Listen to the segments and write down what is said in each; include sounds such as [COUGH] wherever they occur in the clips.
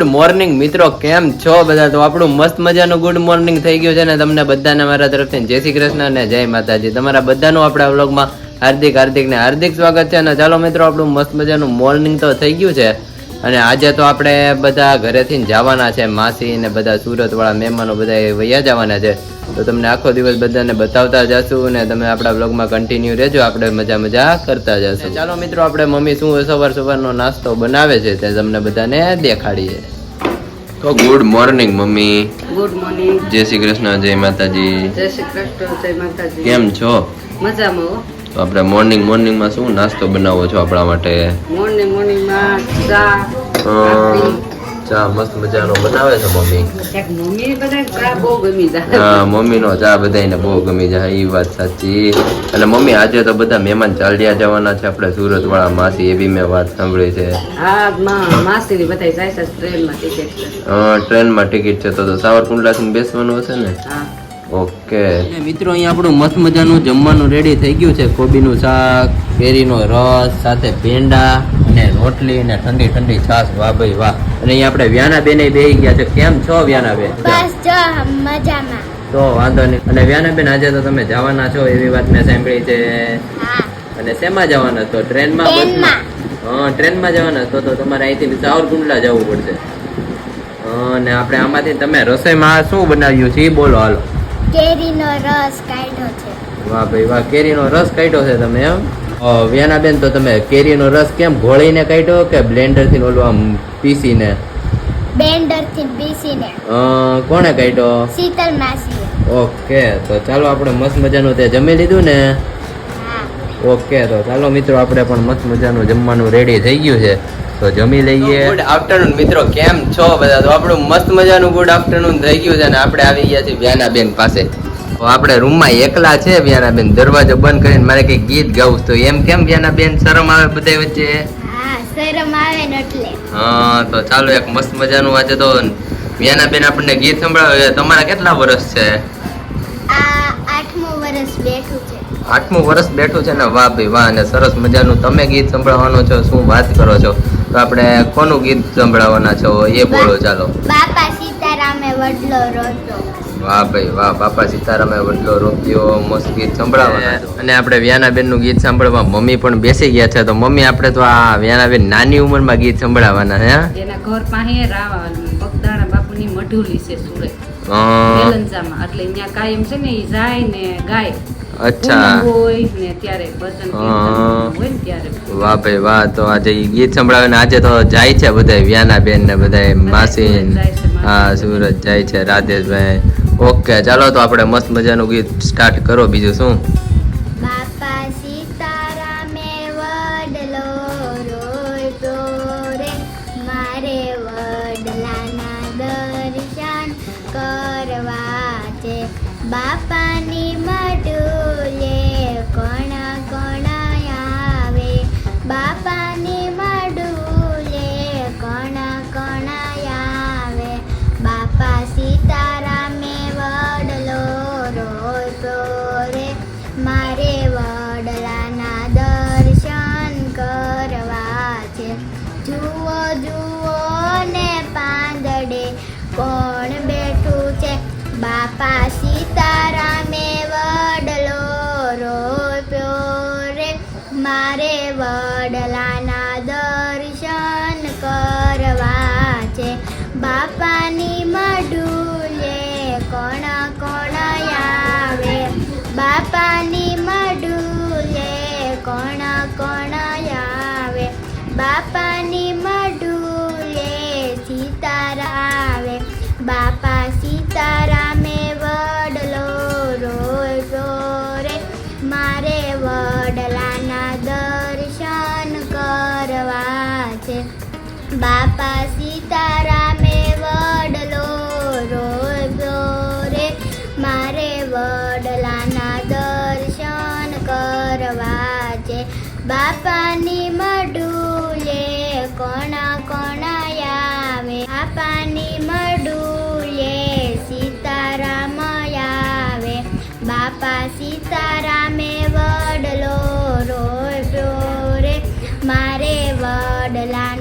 Good morning મિત્રો, કેમ છો બધા? તો આપણું મસ્ત મજાનું ગુડ મોર્નિંગ થઈ ગયું છે ને તમને બધાને મારા તરફથી. જય શ્રી કૃષ્ણ અને જય માતાજી. તમારા બધાનું આપણા વ્લોગમાં હાર્દિક હાર્દિક ને હાર્દિક સ્વાગત છે. અને ચાલો મિત્રો, આપણું મસ્ત મજાનું મોર્નિંગ તો થઈ ગયું છે. અને આજે તો આપણે બધા ઘરેથી જવાના છે માસી ને બધા સુરત વાળા મહેમાનો બધા વૈયા જવાના છે. તો તમને આખો દિવસ બધાને બતાવતા જશું ને તમે આપણા બ્લોગમાં કન્ટિન્યુ રહેજો આપણે મજા મજા કરતા જશું. ચાલો મિત્રો આપણે મમ્મી શું સવાર સવારનો નાસ્તો બનાવે છે તે તમને બધાને દેખાડીએ. તો good morning mummy. Good morning જય શ્રી કૃષ્ણ જય માતાજી. જય શ્રી કૃષ્ણ જય માતાજી. કેમ છો? મજામાં હો. તો આપણે મોર્નિંગ મોર્નિંગમાં શું નાસ્તો બનાવો છો આપણા માટે? મોર્નિંગ મોર્નિંગમાં ચા ચા મસ્ત મજાનો બનાવે છે મમ્મી? એક મમ્મી બધા ચા બહુ ગમી જાય. હા મમ્મીનો ચા બધાને બહુ ગમી જાય એ વાત સાચી. અને મમ્મી આજે તો બધા મહેમાન ચાલ્યા જવાના છે આપણે સુરત વાળા માસી એવી મેં વાત સાંભળી છે. ટ્રેનમાં ટિકિટ છે. તો સાવરકુંડલા થી બેસવાનું હશે ને? હા. ઓકે. મિત્રો અહીંયા આપણું મસ્ત મજાનું જમવાનું રેડી થઈ ગયું છે. કોબીનું શાક કેરીનો રસ સાથે ભેંડા અને રોટલી અને ઠંડી ઠંડી છાશ. વાહ ભાઈ વાહ. અને અહીંયા આપણે વ્યાના બેને બેહી ગયા છે. કેમ છો વ્યાના બેન બસ જો મજામાં. તો વાંધો નહીં. અને વ્યાના બેન આજે તો તમે જવાના છો એવી વાત મેં સાંભળી છે. અને શેમાં જવાના તો ટ્રેનમાં. બસમાં? હા ટ્રેનમાં જવાના તો તો તમારે અહીંથી સાવરકુંડલા જવું પડશે. હા, અને આપણે આમાંથી તમે રસોઈમાં શું બનાવ્યું છે? એ બોલો હાલો. કેરીનો રસ કાઢ્યો છે. વાહ ભાઈ વાહ કેરીનો રસ કાઢ્યો છે તમે એમ? વ્યાનાબેન તો તમે કેરીનો રસ કેમ ઘોળીને કાઢ્યો કે બ્લેન્ડરથી ઓલું આમ પીસીને? બેન્ડરથી પીસીને. કોણે કાઢ્યો? શીતલ માસી ઓકે તો ચાલો આપણે મસ્ત મજાનું તે જમી લીધું ને? ઓકે તો ચાલો મિત્રો આપણે પણ મસ્ત મજાનું જમવાનું રેડી થઈ ગયું છે. તો જમી લઈએ. ગુડ આફ્ટરનૂન મિત્રો. કેમ છો બધા? તો આપણું મસ્ત મજાનું ગુડ આફ્ટરનૂન થઈ ગયું છે અને આપણે આવી ગયા છીએ વ્યાનાબેન પાસે. તો આપણે રૂમમાં એકલા છે વ્યાનાબેન. દરવાજો બંધ કરીને મારે કઈ ગીત ગાવું તો એમ કેમ વ્યાનાબેન? શરમ આવે બધા વચ્ચે? હા શરમ આવે ને એટલે. હા તો ચાલો એક મસ્ત મજાનું આજે તો વ્યાનાબેન આપણને ગીત સંભળાવે તમારા કેટલા વર્ષ છે? આઠમું વર્ષ બેઠું છે. આઠમું વર્ષ બેઠું છે ને? વાહ ભાઈ વાહ અને સરસ મજાનું તમે ગીત સંભળાવવાનો છો શું વાત કરો છો? તો આપણે કોનું ગીત સંભળાવવાના છો? એ બોલો ચાલો. બાપા સીતારામે વડલો રોપ્યો. વાહ ભાઈ વાહ બાપા સીતારામે વડલો રોપ્યો મસ્ત ગીત સંભળાવવાના છો. અને આપણે વ્યાનાબેનનું ગીત સાંભળવા મમ્મી પણ બેસી ગયા છે તો મમ્મી આપણે તો આ વ્યાનાબેન નાની ઉંમરમાં ગીત સંભળાવવાના હે? એના ઘર પાસે રાવા બગદાણા બાપુની મઢુલી છે સુરત. એટલે અહીંયા કાયમ છે ને એ જાય ને ગાય. અચ્છા. વાહ ભાઈ વાહ તો આજે ગીત સંભળાવે ને આજે તો જાય છે બધા વ્યાનાબેન ને બધા માસી. હા સુરત જાય છે રાધેશભાઈ. ઓકે ચાલો તો આપણે મસ્ત મજાનું ગીત સ્ટાર્ટ કરો. બીજું શું? જુઓ ને પાંદડે કોણ બેઠું છે? બાપા બાપા સીતારામે વડલો રોજો રે, મારે વડલાના દર્શન કરવા છે. બાપાની મડુલે કોણા કોણા આવે બાપાની મડુલે સીતારામ આવે બાપા સીતારામે વડલો રોપ્યો રે, મારે વડલાના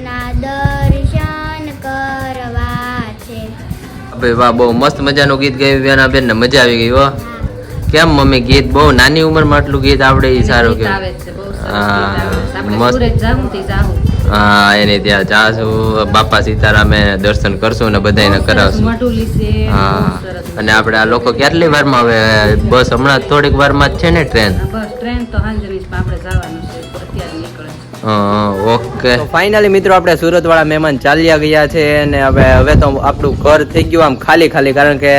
ભાઈ વાહ બહુ મસ્ત મજાનું ગીત ગાયું બેના બેન ને મજા આવી ગઈ વાહ કેમ મમ્મી ગીત? બહુ નાની ઉંમરમાં આટલું ગીત આવડે એ સારું કે હા, એને ત્યાં જાશું. બાપા સીતારામે દર્શન કરશું ને બધાને કરાવશું. હા અને આપણે આ લોકો કેટલી વારમાં હવે બસ હમણાં થોડીક વારમાં જ છે ને ટ્રેન? બસ ટ્રેન તો આપણે જવાનું. ઓકે. ફાઇનલી મિત્રો આપણે સુરત વાળા મહેમાન ચાલ્યા ગયા છે અને હવે હવે તો આપણું ઘર થઈ ગયું આમ ખાલી ખાલી કારણ કે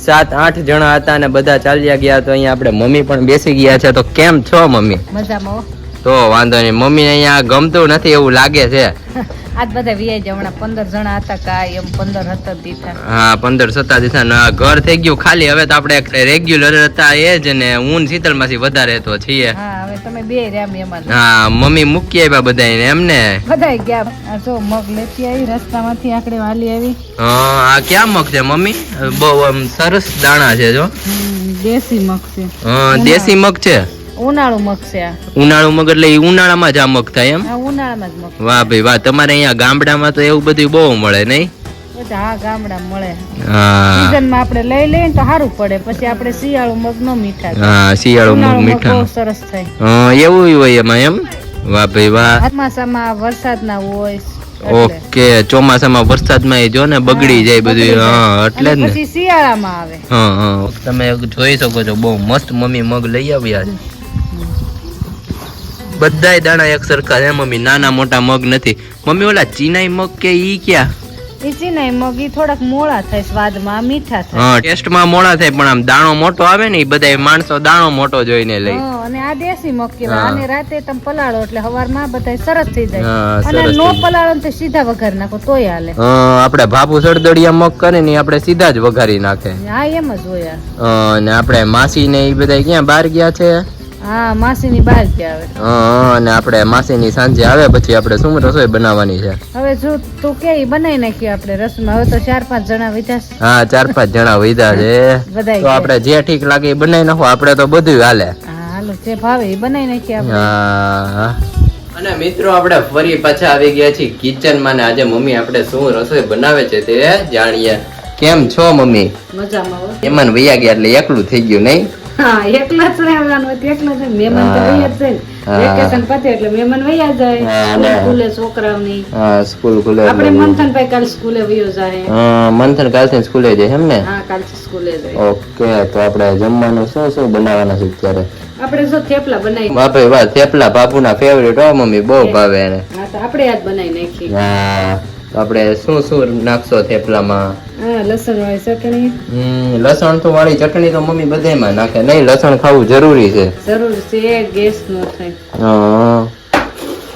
સાત આઠ જણા હતા અને બધા ચાલ્યા ગયા. તો અહીંયા આપણે મમ્મી પણ બેસી ગયા છે. તો કેમ છો મમ્મી? મજામાં તો વાંધો નહીં. મમ્મી અહીંયા ગમતું નથી એવું લાગે છે. [LAUGHS] આજ બધા વીઆઈ છે પંદર જણા હતા કાંઈ એમ પંદર હતા દીઠા હા પંદર સત્તા દિવસા ઘર થઈ ગયું ખાલી. હવે તો આપણે રેગ્યુલર હતા એ જ ને હું શીતલમાંથી વધારે તો છીએ. હા હવે તમે બે રહ્યા મહેમાન હા મમ્મી મૂકી આવ્યા બધા એમને બધા ગયા. જો મગ લેતી આવી રસ્તામાંથી આકડે વાલી આવી. હા આ ક્યાં મગ છે મમ્મી? બહુ આમ સરસ દાણા છે જો. દેશી મગ છે. હા, દેશી મગ છે? ઉનાળુ મગ છે આ. ઉનાળુ મગ એટલે ઉનાળામાં જ આ મગ થાય એમ? ઉનાળામાં જ મગ. વાહ ભાઈ વાહ તમારે અહીંયા ગામડામાં તો એવું બધું બહુ મળે નહીં? હા ગામડા મળે. હા. આપણે લઈ લઈએ તો સારું પડે પછી આપણે શિયાળુ મગ નો મીઠા હા શિયાળુ મગ મીઠા. બહુ સરસ થાય. હા એવું હોય એમાં એમ? વાહ ભાઈ વાહ. ચોમાસામાં વરસાદ ના હોય ઓકે ચોમાસામાં વરસાદમાં એ જો ને બગડી જાય બધું હા એટલે જ ને. પછી શિયાળામાં આવે. હા હા તમે જોઈ શકો છો બહુ મસ્ત મમ્મી મગ લઈ આવ્યા છે. બધાય દાણા એક સરખા છે. મમ્મી નાના મોટા મગ નથી. મમ્મી ઓલા ચીનાઈ મગ કે ઈ ક્યાં? ઈ ચીનાઈ મગ ઈ થોડાક મોળા થાય સ્વાદમાં મીઠા થાય. હા ટેસ્ટમાં મોડા થાય પણ આમ દાણો મોટો આવે ને ઈ બધાય માણસો દાણો મોટો જોઈને લઈ અને આ દેશી મગ કહેવાય. હા. રાતે તમે પલાળો એટલે હવારમાં બધા સરસ થઈ જાય. અને નો પલાળો તો સીધા વઘાર નાખો તોય હાલે. આપણે ભાપુ સળદડિયા મગ કરે ને આપણે સીધા જ વઘારી નાખે. હા એમ જ હોય અને આપણે માસી ને એ બધા ક્યાં બહાર ગયા છે? હા માસીની બહાર ગયા આવે. હા, અને આપણે માસીની સાંજે આવે પછી આપણે શું રસોઈ બનાવવાની છે? હવે શું તું કે બનાવી નાખી આપણે રસમાં હવે તો ચાર પાંચ જણા વિધા હા ચાર પાંચ જણા વીધા છે. તો આપણે જે ઠીક લાગે એ બનાવી નાખો આપણે તો બધું હાલે. હા હાલો જે ભાવે એ બનાવી નાખીએ આપણે. હા. અને મિત્રો આપણે ફરી પાછા આવી ગયા છીએ કિચનમાં ને આજે મમ્મી આપણે શું રસોઈ બનાવે છે તે જાણીએ. કેમ છો મમ્મી? મજામાં એમાં વૈયા ગયા એટલે એકલું થઈ ગયું નહીં? હા એકલા જ રહેવાનું હોય એકલા જ મહેમાન તો હા. જ છે વેકેશન પતે એટલે મહેમાન વૈયા જાય. હા, સ્કૂલ ને. ખુલે છોકરાઓની હા સ્કૂલ ખુલે આપણે મંથનભાઈ કાલ સ્કૂલે વયો જાય. હા મંથન કાલથી સ્કૂલે જાય એમ ને? હા કાલથી સ્કૂલે જાય. ઓકે તો આપણે જમવાનું શું શું બનાવવાના છે અત્યારે? આપણે જો થેપલા બનાવી. ભાઈ વાહ થેપલા બાપુના ફેવરેટ હો મમ્મી બહુ ભાવે એને. હા તો આપણે આજ બનાવી નાખી હા આપણે શું શું નાખશો થેપલામાં? હા લસણ ચટણી. હમ, લસણ તો વાળી ચટણી તો મમ્મી બધાયમાં નાખે. નહીં લસણ ખાવું જરૂરી છે. જરૂર છે ગેસ નો થાય. હા.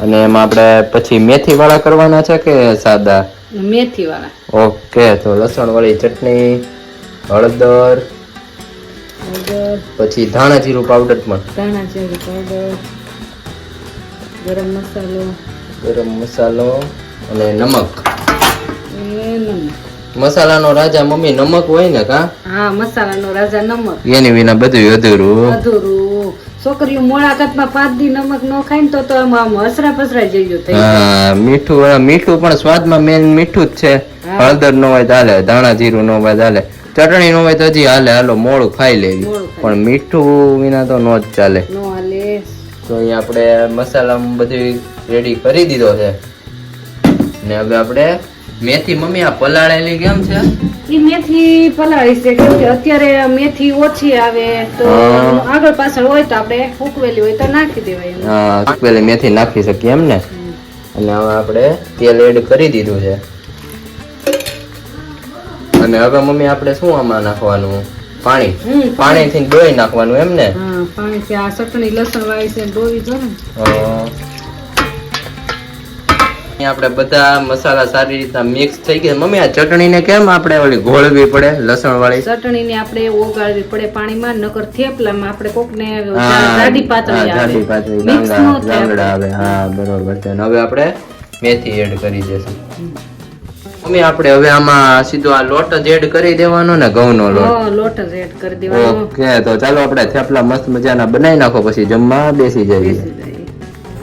અને એમાં આપણે પછી મેથી વાળા કરવાના છે કે સાદા? મેથી વાળા ઓકે તો લસણ વાળી ચટણી હળદર હળદર. પછી ધાણા જીરું પાવડર પણ. ધાણા જીરું પાવડર ગરમ મસાલો. ગરમ મસાલો અને નમક. નમક. મસાલાનો રાજા મમ્મી નમક હોય ને કા? હા મસાલાનો રાજા નમક. એની વિના બધું અધૂરું. અધૂરું. છોકરીઓ મોળાકતમાં પાંચ દી નમક ન ખાય ને તો તો આમ આમ હસરા પસરા જેવું થઈ હા મીઠું મીઠું પણ સ્વાદમાં મેન મીઠું જ છે. હળદર નો હોય ચાલે ધાણા જીરું નો હોય ચાલે ચટણી નો હોય તો હજી હાલે હાલો મોડું ખાઈ લેવી. પણ મીઠું વિના તો નો જ ચાલે. નો હાલે. તો અહીંયા આપણે મસાલા બધી રેડી કરી દીધો છે. ને હવે આપણે મેથી મમ્મી આ પલાળેલી કેમ છે? ઈ મેથી પલાળી છે કેમ કે અત્યારે મેથી ઓછી આવે તો આગળ પાછળ હોય તો આપણે ફૂકવેલી હોય તો નાખી દેવાય. હા પેલી મેથી નાખી શકીએ એમ ને? અને હવે આપણે તેલ એડ કરી દીધું છે. અને હવે મમ્મી આપણે શું આમાં નાખવાનું? પાણી. હમ પાણીથી દોઈ નાખવાનું એમ ને? પાણી થી આ ચટણી લસણ વાળી છે ડોવી જો ને. આપણે બધા મસાલા સારી રીતના મિક્સ થઈ ગયા. મમ્મી આ ચટણીને કેમ આપણે ઓલી ઘોળવી પડે લસણ વાળી ચટણીને આપણે ઓગાળવી પડે પાણીમાં નકર થેપલામાં આપણે કોકને જાડી પાતળી જાડી પાતળી ગાંગડા. આવે. હા બરોબર છે. હવે આપણે મેથી એડ કરી દેશું. મમ્મી આપણે હવે આમાં સીધો આ લોટ જ એડ કરી દેવાનો ને ઘઉંનો લોટ? લોટ જ એડ કરી દેવાનો. ઓકે તો ચાલો આપણે થેપલા મસ્ત મજાના બનાવી નાખો પછી જમવા બેસી જઈએ.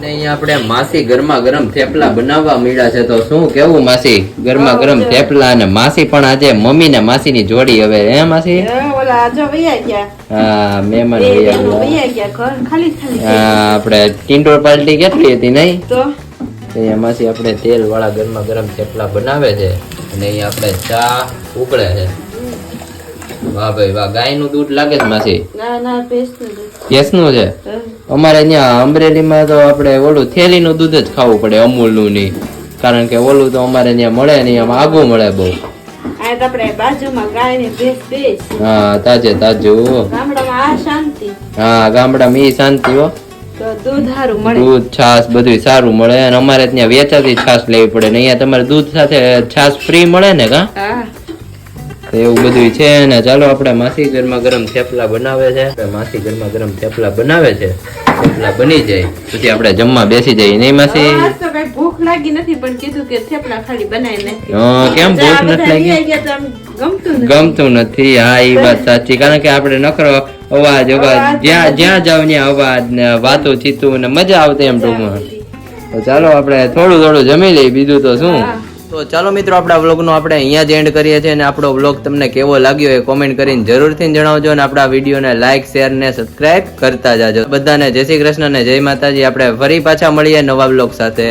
અને અહીંયા આપણે માસી ગરમા ગરમ થેપલા બનાવવા મળ્યા છે. તો શું કેવું માસી? ગરમા ગરમ થેપલા અને માસી પણ આજે મમ્મી ને માસી ની જોડી હવે હે માસી? હા મહેમાન આપણે ટિંડોર પાર્ટી કેટલી હતી નહીં? તો? અહીંયા માસી આપણે તેલ વાળા ગરમા ગરમ થેપલા બનાવે છે. અને અહીંયા આપણે ચા ઉકળે છે. વાહ ભાઈ વાહ. ગાયનું દૂધ લાગે છે માસી? ના ના ભેંસનું છે? અમારે અહીંયા અમરેલીમાં તો આપણે ઓલું થેલીનું દૂધ જ ખાવું પડે અમૂલનું નહીં. કારણ કે ઓલું તો અમારે અહીંયા મળે નહીં આમ આગું મળે બહુ. હા તાજે તાજું હા. ગામડામાં ઈ શાંતિ હો. દૂધ છાશ બધું સારું મળે. અને અમારે ત્યાં વેચાતી છાશ લેવી પડે. ને અહીંયા તમારે દૂધ સાથે છાશ ફ્રી મળે ને કા? એવું બધું છે ને ચાલો આપણે માસી ઘરમાં ગરમ થેપલા બનાવે છે. માસી ઘરમાં ગરમ થેપલા બનાવે છે. થેપલા બની જાય. પછી આપણે જમવા બેસી જઈએ. નહીં માસી? તો કઈ ભૂખ લાગી નથી પણ કીધું કે થેપલા ખાલી બનાવી નાખી કેમ ભૂખ નથી લાગી? ગમતું નથી. હા એ વાત સાચી. કારણ કે આપણે નકરો અવાજ અવાજ જ્યાં જ્યાં જાવ ત્યાં અવાજ ને વાતો ચીતું ને મજા આવતી એમ ટૂંકમાં તો ચાલો આપણે થોડું થોડું જમી લઈએ. બીજું તો શું? તો ચાલો મિત્રો, આપણા વ્લોગનો આપણે અહીંયા જ એન્ડ કરીએ છીએ અને આપણો વ્લોગ તમને કેવો લાગ્યો એ કોમેન્ટ કરીને જરૂરથી જણાવજો અને આપણા વિડીયોને લાઇક શેર ને સબસ્ક્રાઇબ કરતા જાજો. બધાને જય શ્રી કૃષ્ણ અને જય માતાજી. આપણે ફરી પાછા મળીએ નવા વ્લોગ સાથે.